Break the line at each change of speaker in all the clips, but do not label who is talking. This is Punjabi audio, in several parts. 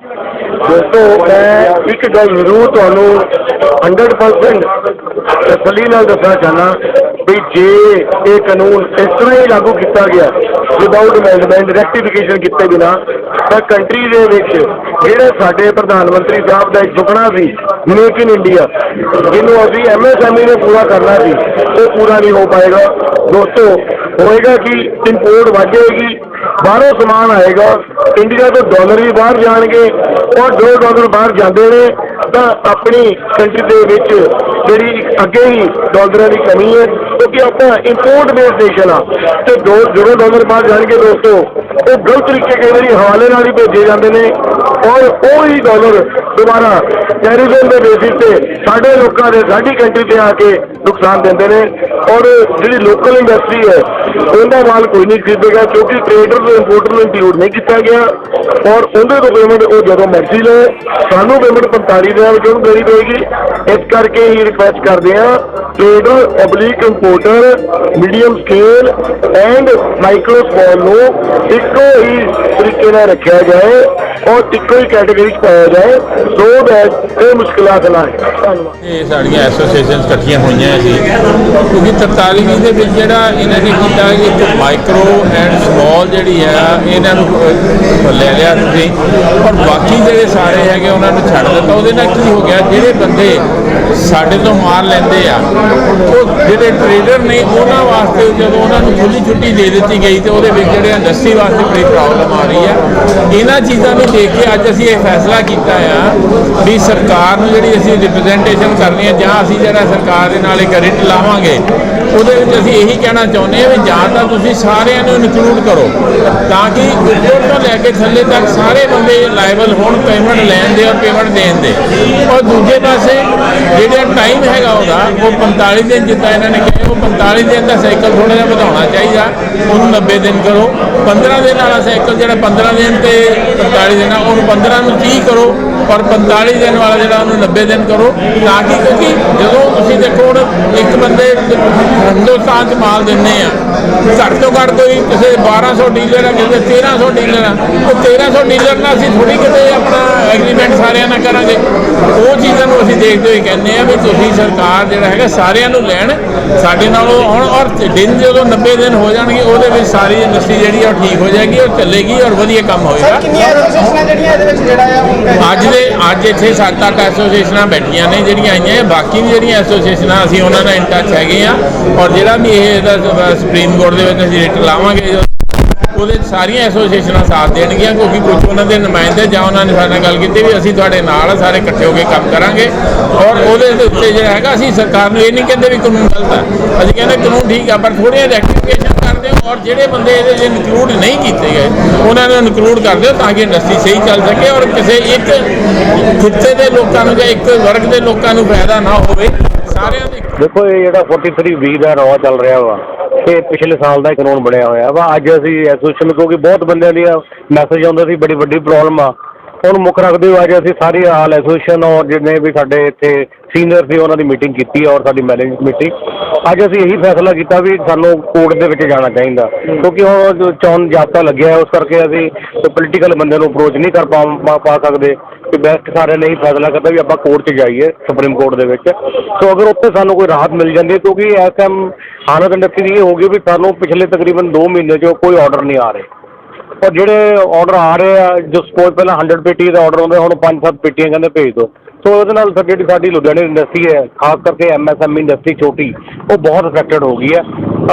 ਦੋਸਤੋ, ਮੈਂ ਇੱਕ ਗੱਲ ਜ਼ਰੂਰ ਤੁਹਾਨੂੰ 100% ਤਸੱਲੀ ਨਾਲ ਦੱਸਣਾ ਚਾਹਨਾ ਵੀ ਜੇ ਇਹ ਕਾਨੂੰਨ ਇਸ ਤਰ੍ਹਾਂ ਹੀ ਲਾਗੂ ਕੀਤਾ ਗਿਆ ਵਿਦਆਊਟ ਅਮੈਂਡਮੈਂਟ ਰੈਕਟੀਫਿਕੇਸ਼ਨ ਕੀਤੇ ਬਿਨਾ, ਤਾਂ ਕੰਟਰੀ ਦੇ ਵਿੱਚ ਜਿਹੜੇ ਸਾਡੇ ਪ੍ਰਧਾਨ ਮੰਤਰੀ ਸਾਹਿਬ ਦਾ ਇੱਕ ਸੁਪਨਾ ਸੀ ਮੇਕ ਇਨ ਇੰਡੀਆ ਜਿਹਨੂੰ ਅਸੀਂ ਐਮਐਸਐਮਈ ਨੇ ਪੂਰਾ ਕਰਨਾ ਸੀ, ਉਹ ਪੂਰਾ ਨਹੀਂ ਹੋ ਪਾਏਗਾ। ਦੋਸਤੋ, ਹੋਏਗਾ ਕਿ ਇੰਪੋਰਟ ਵੱਧ ਜਾਏਗੀ ਬਾਹਰੋਂ ਸਮਾਨ ਆਏਗਾ ਇੰਡੀਆ ਤੋਂ ਡਾਲਰ ਵੀ ਬਾਹਰ ਜਾਣਗੇ, ਔਰ ਜੋ ਡਾਲਰ ਬਾਹਰ ਜਾਂਦੇ ਨੇ, ਤਾਂ ਆਪਣੀ ਕੰਟਰੀ ਦੇ ਵਿੱਚ ਜਿਹੜੀ ਅੱਗੇ ਹੀ ਡਾਲਰਾਂ ਦੀ ਕਮੀ ਹੈ, ਕਿਉਂਕਿ ਆਪਾਂ ਇੰਪੋਰਟ ਬੇਸਡ ਨੇਸ਼ਨ ਆ ਤੇ ਜੋ ਜਦੋਂ ਡਾਲਰ ਬਾਹਰ ਜਾਣਗੇ ਦੋਸਤੋ, ਉਹ ਗਲਤ ਤਰੀਕੇ ਕਈ ਵਾਰੀ ਹਵਾਲੇ ਨਾਲ ਹੀ ਭੇਜੇ ਜਾਂਦੇ ਨੇ ਔਰ ਉਹ ਹੀ ਡਾਲਰ ਦੁਬਾਰਾ ਟੈਰਰਿਜ਼ਮ ਦੇ ਬੇਸਿਸ ਤੇ ਸਾਡੇ ਲੋਕਾਂ ਦੇ, ਸਾਡੀ ਕੰਟਰੀ ਤੇ ਆ ਕੇ ਨੁਕਸਾਨ ਦਿੰਦੇ ਨੇ ਔਰ ਜਿਹੜੀ ਲੋਕਲ ਇੰਡਸਟਰੀ ਹੈ, ਉਹਦਾ ਮਾਲ ਕੋਈ ਨਹੀਂ ਖਰੀਦੇਗਾ, ਕਿਉਂਕਿ ਟ੍ਰੇਡਰ ਤੇ ਇੰਪੋਰਟਰ ਨੂੰ ਇੰਕਲੂਡ ਨਹੀਂ ਕੀਤਾ ਗਿਆ ਔਰ ਉਹਦੇ ਤੋਂ ਪੇਮੈਂਟ ਉਹ ਜਦੋਂ ਮਰਜ਼ੀ ਲੈ ਸਾਨੂੰ ਪੇਮੈਂਟ 45 ਦਿਨਾਂ ਵਿੱਚ ਉਹਨੂੰ ਦੇਣੀ ਪਏਗੀ ਇਸ ਕਰਕੇ ਹੀ ਰਿਕੁਐਸਟ ਕਰਦੇ ਆ trader oblique importer medium scale and micro small ਨੂੰ ਇੱਕੋ ਹੀ ਤਰੀਕੇ ਨਾਲ ਰੱਖਿਆ ਜਾਏ ਔਰ ਇੱਕੋ ਹੀ ਕੈਟਾਗਰੀ 'ਚ ਪਾਇਆ ਜਾਏ। ਸੋ ਦੈਟ ਇਹ ਮੁਸ਼ਕਲਾਂ ਨਾ। ਧੰਨਵਾਦ।
ਇਹ ਸਾਡੀਆਂ ਐਸੋਸੀਏਸ਼ਨਸ ਇਕੱਠੀਆਂ ਹੋਈਆਂ ਸੀ ਕਿਉਂਕਿ 43 ਦੇ ਵਿੱਚ ਜਿਹੜਾ ਇਹਨਾਂ ਨੇ ਕੀਤਾ ਕਿ ਇੱਕ ਮਾਈਕਰੋ ਐਂਡ ਸਮਾਲ ਜਿਹੜੀ ਹੈ ਇਹਨਾਂ ਨੂੰ ਲੈ ਲਿਆ ਤੁਸੀਂ। ਔਰ ਬਾਕੀ ਜਿਹੜੇ ਸਾਰੇ ਹੈਗੇ ਉਹਨਾਂ ਨੂੰ ਛੱਡ ਦਿੱਤਾ। ਉਹਦੇ ਨਾਲ ਕੀ ਹੋ ਗਿਆ? ਜਿਹੜੇ ਬੰਦੇ ਸਾਡੇ ਤੋਂ ਮਾਲ ਲੈਂਦੇ ਆ। ਉਹ ਜਿਹੜੇ ਟ੍ਰੇਡਰ ਨੇ, ਉਹਨਾਂ ਵਾਸਤੇ ਜਦੋਂ ਉਹਨਾਂ ਨੂੰ ਖੁੱਲੀ ਛੁੱਟੀ ਦੇ ਦਿੱਤੀ ਗਈ ਤੇ ਉਹਦੇ ਵਿੱਚ ਜਿਹੜੇ ਇੰਡਸਟਰੀ ਵਾਸਤੇ ਬੜੀ ਪ੍ਰੋਬਲਮ ਆ ਰਹੀ ਹੈ ਇਹਨਾਂ ਚੀਜ਼ਾਂ ਨੂੰ ਦੇਖ ਕੇ ਅੱਜ ਅਸੀਂ ਇਹ ਫੈਸਲਾ ਕੀਤਾ ਆ ਵੀ ਸਰਕਾਰ ਨੂੰ ਜਿਹੜੀ ਅਸੀਂ ਰਿਪਰੈਜ਼ੈਂਟੇਸ਼ਨ ਕਰਨੀ ਹੈ ਜਾਂ ਅਸੀਂ ਜਿਹੜਾ ਸਰਕਾਰ ਦੇ ਨਾਲ ਇੱਕ ਰਿਟ ਲਾਵਾਂਗੇ ਉਹਦੇ ਵਿੱਚ ਅਸੀਂ ਇਹੀ ਕਹਿਣਾ ਚਾਹੁੰਦੇ ਹਾਂ ਵੀ ਜਾਂ ਤਾਂ ਤੁਸੀਂ ਸਾਰਿਆਂ ਨੂੰ ਇਨਕਲੂਡ ਕਰੋ, ਤਾਂ ਕਿ ਉੱਪਰ ਤੋਂ ਲੈ ਕੇ ਥੱਲੇ ਤੱਕ ਸਾਰੇ ਬੰਦੇ ਲਾਇਬਲ ਹੋਣ ਪੇਮੈਂਟ ਲੈਣ ਦੇ ਔਰ ਪੇਮੈਂਟ ਦੇਣ ਦੇ। ਔਰ ਦੂਜੇ ਪਾਸੇ ਜਿਹੜਾ ਟਾਈਮ ਹੈਗਾ ਉਹਦਾ, ਉਹ 45 ਦਿਨ ਜਿੱਦਾਂ ਇਹਨਾਂ ਨੇ ਕਿਹਾ, ਉਹ 45 ਦਿਨ ਦਾ ਸਾਈਕਲ ਥੋੜਾ ਜਿਹਾ ਵਧਾਉਣਾ ਚਾਹੀਦਾ। ਉਹਨੂੰ 90 ਦਿਨ ਕਰੋ। 15 ਦਿਨ ਵਾਲਾ ਸਾਈਕਲ ਜਿਹੜਾ 15 ਦਿਨ ਤੇ 45 ਦਿਨ ਆ 15 ਨੂੰ 30 ਕਰੋ, ਔਰ 45 ਦਿਨ ਵਾਲਾ ਜਿਹੜਾ ਉਹਨੂੰ 90 ਦਿਨ ਕਰੋ, ਤਾਂ ਕਿ ਕਿਉਂਕਿ ਜਦੋਂ ਤੁਸੀਂ ਦੇਖੋ ਹੁਣ ਇੱਕ ਬੰਦੇ ਹਿੰਦੁਸਤਾਨ 'ਚ ਮਾਲ ਦਿੰਦੇ ਆ, ਘੱਟ ਤੋਂ ਘੱਟ ਕੋਈ ਕਿਸੇ 1200 ਡੀਲਰ ਆ, ਕਿਸੇ 1300 ਡੀਲਰ ਆ ਉਹ 1300 ਡੀਲਰ ਨਾਲ ਅਸੀਂ ਥੋੜੀ ਕਿਤੇ ਆਪਣਾ ਐਗਰੀਮੈਂਟ ਸਾਰਿਆਂ ਨਾਲ ਕਰਾਂਗੇ। ਉਹ ਚੀਜ਼ਾਂ ਨੂੰ ਅਸੀਂ ਦੇਖਦੇ ਹੋਏ ਕਹਿੰਦੇ ਆ ਵੀ ਤੁਸੀਂ ਸਰਕਾਰ ਜਿਹੜਾ ਹੈਗਾ ਸਾਰਿਆਂ ਨੂੰ ਲੈਣ, ਸਾਡੇ ਨਾਲੋਂ ਹੁਣ ਔਰ ਦਿਨ ਜਦੋਂ 90 ਦਿਨ ਹੋ ਜਾਣਗੇ, ਉਹਦੇ ਵਿੱਚ ਸਾਰੀ ਇੰਡਸਟਰੀ ਜਿਹੜੀ ਆ ਉਹ ਠੀਕ ਹੋ ਜਾਏਗੀ, ਔਰ ਚੱਲੇਗੀ, ਔਰ ਵਧੀਆ ਕੰਮ ਹੋਏਗਾ।
ਕਿੰਨੀਆਂ ਐਸੋਸੀਏਸ਼ਨਾਂ ਜਿਹੜੀਆਂ ਇਹਦੇ ਵਿੱਚ ਜਿਹੜਾ ਆ ਹੁਣ
ਅੱਜ ਦੇ ਅੱਜ ਇੱਥੇ ਸੱਤ ਅੱਠ ਐਸੋਸੀਏਸ਼ਨਾਂ ਬੈਠੀਆਂ ਨੇ ਜਿਹੜੀਆਂ ਆਈਆਂ ਬਾਕੀ ਵੀ ਜਿਹੜੀਆਂ ਐਸੋਸੀਏਸ਼ਨਾਂ ਅਸੀਂ ਉਹਨਾਂ ਨਾਲ ਇਨ ਟੱਚ ਹੈਗੇ ਆ। ਔਰ ਜਿਹੜਾ ਵੀ ਇਹ ਇਹਦਾ ਸੁਪਰੀਮ ਕੋਰਟ ਦੇ ਵਿੱਚ ਅਸੀਂ ਰਿਟ ਲਾਵਾਂਗੇ ਉਹਦੇ ਸਾਰੀਆਂ ਐਸੋਸੀਏਸ਼ਨਾਂ ਸਾਥ ਦੇਣਗੀਆਂ ਕਿਉਂਕਿ ਕੁਝ ਉਹਨਾਂ ਦੇ ਨੁਮਾਇੰਦੇ ਜਾਂ ਉਹਨਾਂ ਨੇ ਸਾਡੇ ਨਾਲ ਗੱਲ ਕੀਤੀ ਵੀ ਅਸੀਂ ਤੁਹਾਡੇ ਨਾਲ ਆ, ਸਾਰੇ ਇਕੱਠੇ ਹੋ ਕੇ ਕੰਮ ਕਰਾਂਗੇ। ਔਰ ਉਹਦੇ ਉੱਤੇ ਜਿਹੜਾ ਹੈਗਾ ਅਸੀਂ ਸਰਕਾਰ ਨੂੰ ਇਹ ਨਹੀਂ ਕਹਿੰਦੇ ਵੀ ਕਾਨੂੰਨ ਗਲਤ ਹੈ ਅਸੀਂ ਕਹਿੰਦੇ ਕਾਨੂੰਨ ਠੀਕ ਆ ਪਰ ਥੋੜ੍ਹੀਆਂ ਰੈਕਟੀਫਿਕੇਸ਼ਨ ਔਰ ਜਿਹੜੇ ਬੰਦੇ ਇਹਦੇ 'ਚ ਇਨਕਲੂਡ ਨਹੀਂ ਕੀਤੇ ਗਏ, ਉਹਨਾਂ ਨੂੰ ਇਨਕਲੂਡ ਕਰ ਦਿਓ ਤਾਂ ਕਿ ਇੰਡਸਟਰੀ ਸਹੀ ਚੱਲ ਸਕੇ ਔਰ ਕਿਸੇ ਇੱਕ ਖਿੱਤੇ ਦੇ ਲੋਕਾਂ ਨੂੰ ਜਾਂ ਇੱਕ ਵਰਗ ਦੇ ਲੋਕਾਂ ਨੂੰ ਫਾਇਦਾ ਨਾ ਹੋਵੇ। ਸਾਰਿਆਂ ਦੇ
ਦੇਖੋ, ਇਹ ਜਿਹੜਾ 43 ਵੀ ਦਾ ਰੌਲਾ ਚੱਲ ਰਿਹਾ ਵਾ, ਇਹ ਪਿਛਲੇ ਸਾਲ ਦਾ ਕਾਨੂੰਨ ਬਣਿਆ ਹੋਇਆ ਵਾ। ਅੱਜ ਅਸੀਂ ਐਸੋਸੀਏਸ਼ਨ ਕਿਉਂਕਿ ਬਹੁਤ ਬੰਦਿਆਂ ਦੀਆਂ ਮੈਸੇਜ ਆਉਂਦਾ ਸੀ, ਬੜੀ ਵੱਡੀ ਪ੍ਰੋਬਲਮ ਆ। ਹੁਣ ਮੁੱਖ ਰੱਖਦੇ ਹੋਏ ਅੱਜ ਅਸੀਂ ਸਾਰੀ ਆਲ ਐਸੋਸੀਏਸ਼ਨ ਔਰ ਜਿੰਨੇ ਵੀ ਸਾਡੇ ਇੱਥੇ ਸੀਨੀਅਰ ਸੀ ਉਹਨਾਂ ਦੀ ਮੀਟਿੰਗ ਕੀਤੀ ਔਰ ਸਾਡੀ ਮੈਨੇਜਮੈਂਟ ਮੀਟਿੰਗ ਅੱਜ ਅਸੀਂ ਇਹੀ ਫੈਸਲਾ ਕੀਤਾ ਵੀ ਸਾਨੂੰ ਕੋਰਟ ਦੇ ਵਿੱਚ ਜਾਣਾ ਚਾਹੀਦਾ ਕਿਉਂਕਿ ਉਹ ਜੋ ਚੋਣ ਜਾਬਤਾ ਲੱਗਿਆ ਹੈ, ਉਸ ਕਰਕੇ ਅਸੀਂ ਪੋਲੀਟੀਕਲ ਬੰਦੇ ਨੂੰ ਅਪਰੋਚ ਨਹੀਂ ਕਰ ਪਾ ਪਾ- ਸਕਦੇ। ਕਿ ਬੈਸਟ ਸਾਰਿਆਂ ਨੇ ਹੀ ਫੈਸਲਾ ਕਰਤਾ ਵੀ ਆਪਾਂ ਕੋਰਟ 'ਚ ਜਾਈਏ ਸੁਪਰੀਮ ਕੋਰਟ ਦੇ ਵਿੱਚ। ਸੋ ਅਗਰ ਉੱਥੇ ਸਾਨੂੰ ਕੋਈ ਰਾਹਤ ਮਿਲ ਜਾਂਦੀ ਹੈ ਕਿਉਂਕਿ ਇਸ ਟਾਈਮ ਹਾਲਤ ਇੰਡਸਟਰੀ ਦੀ ਇਹ ਹੋ ਗਈ ਵੀ ਸਾਨੂੰ ਪਿਛਲੇ ਤਕਰੀਬਨ 2 ਮਹੀਨੇ 'ਚੋਂ ਕੋਈ ਆਰਡਰ ਨਹੀਂ ਆ ਰਹੇ। ਔਰ ਜਿਹੜੇ ਆਰਡਰ ਆ ਰਹੇ ਆ, ਜੋ ਸਪੋਜ਼ ਪਹਿਲਾਂ 100 ਪੇਟੀ ਦਾ ਆਰਡਰ ਆਉਂਦੇ, ਹੁਣ 5-7 ਪੇਟੀਆਂ ਕਹਿੰਦੇ ਭੇਜ ਦਿਓ। ਸੋ ਉਹਦੇ ਨਾਲ ਫਿਰ ਜਿਹੜੀ ਸਾਡੀ ਲੁਧਿਆਣੇ ਇੰਡਸਟਰੀ ਹੈ, ਖਾਸ ਕਰਕੇ ਐਮਐਸਐਮਈ ਇੰਡਸਟਰੀ ਛੋਟੀ, ਉਹ ਬਹੁਤ ਅਫੈਕਟਡ ਹੋ ਗਈ ਹੈ।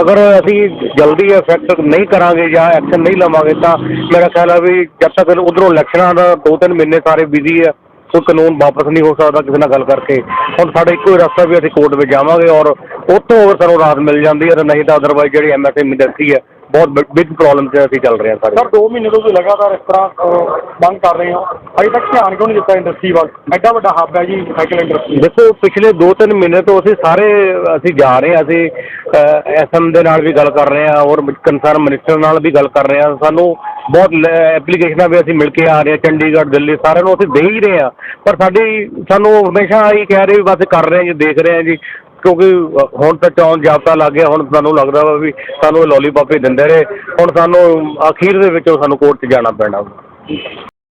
ਅਗਰ ਅਸੀਂ ਜਲਦੀ ਇਫੈਕਟ ਨਹੀਂ ਕਰਾਂਗੇ ਜਾਂ ਐਕਸ਼ਨ ਨਹੀਂ ਲਵਾਂਗੇ, ਤਾਂ ਮੇਰਾ ਖਿਆਲ ਹੈ ਵੀ ਜਦ ਤੱਕ ਉਧਰੋਂ ਇਲੈਕਸ਼ਨਾਂ ਦਾ 2-3 ਮਹੀਨੇ ਸਾਰੇ ਬਿਜ਼ੀ ਹੈ ਕੋਈ ਕਾਨੂੰਨ ਵਾਪਸ ਨਹੀਂ ਹੋ ਸਕਦਾ ਕਿਸੇ ਨਾਲ ਗੱਲ ਕਰਕੇ। ਹੁਣ ਸਾਡਾ ਇੱਕੋ ਹੀ ਰਸਤਾ ਵੀ ਅਸੀਂ ਕੋਰਟ ਵਿੱਚ ਜਾਵਾਂਗੇ ਔਰ ਉੱਥੋਂ ਅਗਰ ਸਾਨੂੰ ਰਾਹਤ ਮਿਲ ਜਾਂਦੀ ਹੈ ਨਹੀਂ ਤਾਂ ਅਦਰਵਾਈਜ਼ ਜਿਹੜੀ ਐਮਐਸਐਮਈ ਇੰਡਸਟਰੀ ਹੈ ਬਹੁਤ ਬਿਗ ਪ੍ਰੋਬਲਮ 'ਚ ਅਸੀਂ ਚੱਲ ਰਹੇ ਹਾਂ ਸਾਰੇ।
ਸਰ 2 ਮਹੀਨੇ ਤੋਂ ਤੁਸੀਂ ਲਗਾਤਾਰ ਇਸ ਤਰ੍ਹਾਂ ਅਹ, ਮੰਗ ਕਰ ਰਹੇ ਹੋ। ਅਜੇ ਤੱਕ ਧਿਆਨ ਕਿਉਂ ਨਹੀਂ ਦਿੱਤਾ ਇੰਡਸਟਰੀ ਵੱਲ? ਐਡਾ ਵੱਡਾ ਹੱਬ ਹੈ ਜੀ ਸਾਈਕਲ ਇੰਡਸਟਰੀ
ਦੇਖੋ ਪਿਛਲੇ 2-3 ਮਹੀਨੇ ਤੋਂ ਅਸੀਂ ਸਾਰੇ ਅਸੀਂ ਜਾ ਰਹੇ ਹਾਂ ਅਸੀਂ ਐਸਐਮ ਦੇ ਨਾਲ ਵੀ ਗੱਲ ਕਰ ਰਹੇ ਹਾਂ ਔਰ ਕੰਸਰਨ ਮਿਨਿਸਟਰ ਨਾਲ ਵੀ ਗੱਲ ਕਰ ਰਹੇ ਹਾਂ। ਸਾਨੂੰ ਬਹੁਤ ਐਪਲੀਕੇਸ਼ਨਾਂ ਵੀ ਅਸੀਂ ਮਿਲ ਕੇ ਆ ਰਹੇ ਹਾਂ ਚੰਡੀਗੜ੍ਹ ਦਿੱਲੀ ਸਾਰਿਆਂ ਨੂੰ ਅਸੀਂ ਦੇ ਹੀ ਰਹੇ ਹਾਂ। ਪਰ ਸਾਡੀ ਸਾਨੂੰ ਹਮੇਸ਼ਾ ਇਹੀ ਕਹਿ ਰਹੇ ਵੀ ਬਸ ਕਰ ਰਹੇ ਹਾਂ ਜੀ ਦੇਖ ਰਹੇ ਹਾਂ ਜੀ। ਕਿਉਂਕਿ ਹੁਣ ਤਾਂ ਚੌਣ ਜਾਬਤਾ ਲੱਗ ਗਿਆ, ਹੁਣ ਸਾਨੂੰ ਲੱਗਦਾ ਵਾ ਵੀ ਸਾਨੂੰ ਇਹ ਲੋਲੀਪੌਪ ਹੀ ਦਿੰਦੇ ਰਹੇ। ਹੁਣ ਸਾਨੂੰ, ਅਖੀਰ ਦੇ ਵਿੱਚ ਸਾਨੂੰ ਕੋਰਟ 'ਚ ਜਾਣਾ ਪੈਣਾ